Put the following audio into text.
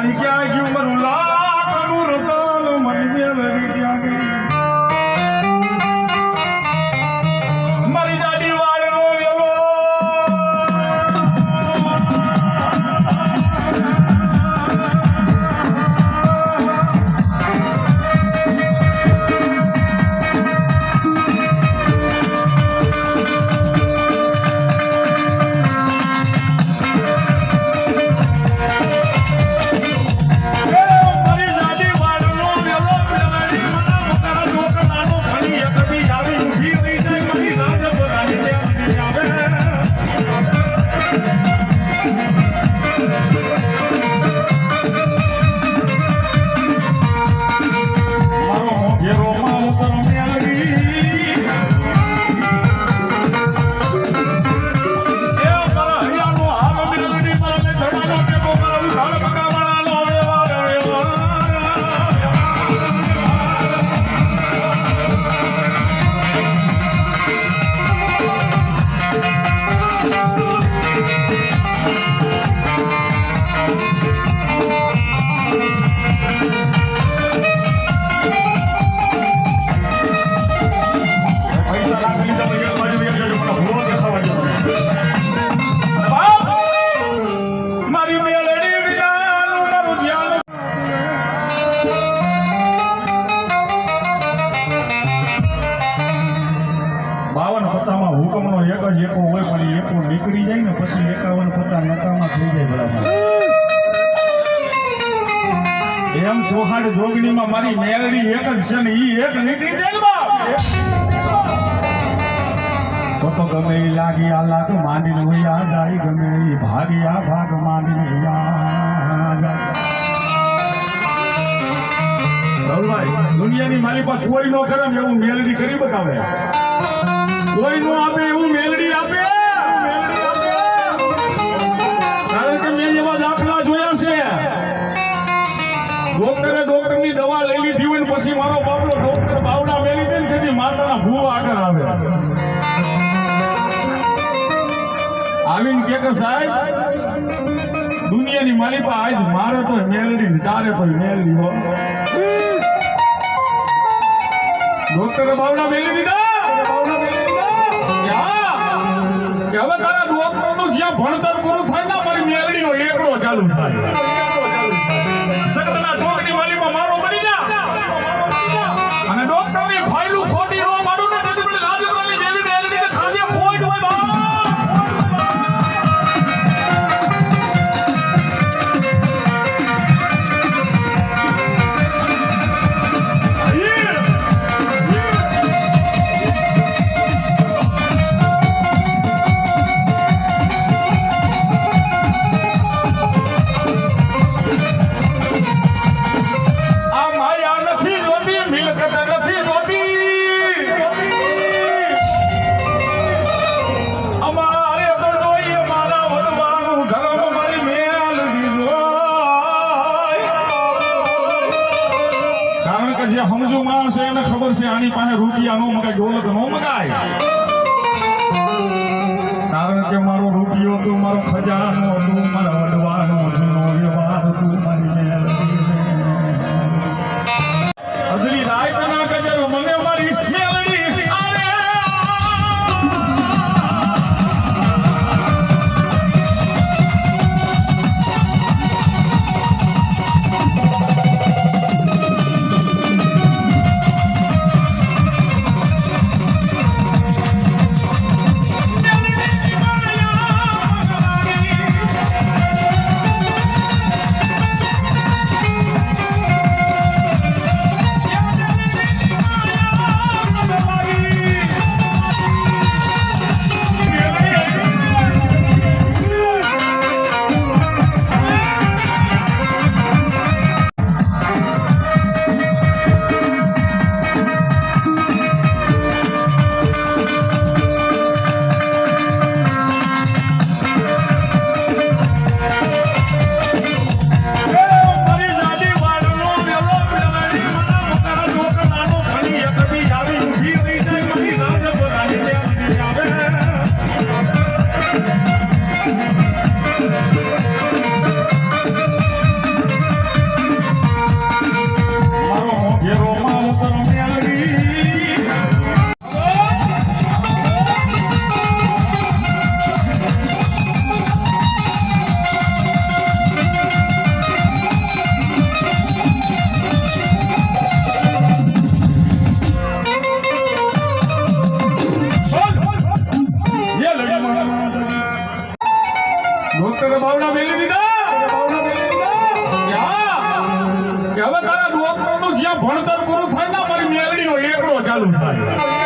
મળી ગયા ગયું મારું લાખનું રતન મળી ગયા ગઈ પત્તામાં એક જ એકો હોય પણ એકો નીકળી જાય ને, પછી એકાવન પત્તા નકામાં થઈ જાય બરાબર. એમ ચોખાડ જોગણીમાં મારી મેલડી એક જ છે ને ઈ એક નીકળી જાય ને તો ગમે ઈ લાગી આ લાગ, માંડીને વયા જાય, ગમે ઈ ભાગી આ ભાગ માંડી વયા જાય. દુનિયાની મારી પાસે કોઈ નો કરે એવું મેલડી કરી બતાવે. કોઈ નો આપે એવું મેલડી આપે? કારણ કે મેં જોયા છે. દવા લઈ લીધી પછી મારો બાપલો ડોક્ટર બાવડા મેલી દે માતાના ભૂવા આગળ આવે. આવીને કે સાહેબ, દુનિયાની માલિકા આજ મારે તો મેલડી તારે તો મેલડી હો. ડોક્ટરે બાવડા મેલી દીધા? કે હવે તારા ડોક્ટરનું જ્યાં ભણતર પૂરું થાય ને, મારી મેલડીનો એકડો ચાલુ થાય. જગતના ચોકની માલિકા મારો બની જા. અને ડોક્ટરની ફાઇલું ખોટી રો મારું ને. જે સમજુ માણસ એને ખબર છે, આની પાસે રૂપિયા નો મગાય, દોલત નો મગાય. કારણ કે મારો રૂપિયો તો મારો ખજાનો બાવડા મેલી દીધા? કે હવે તારા ડોક્ટરનું જ્યાં ભણતર પૂરું થાય ને, મારી મેલડીનો એકડો ચાલુ થાય.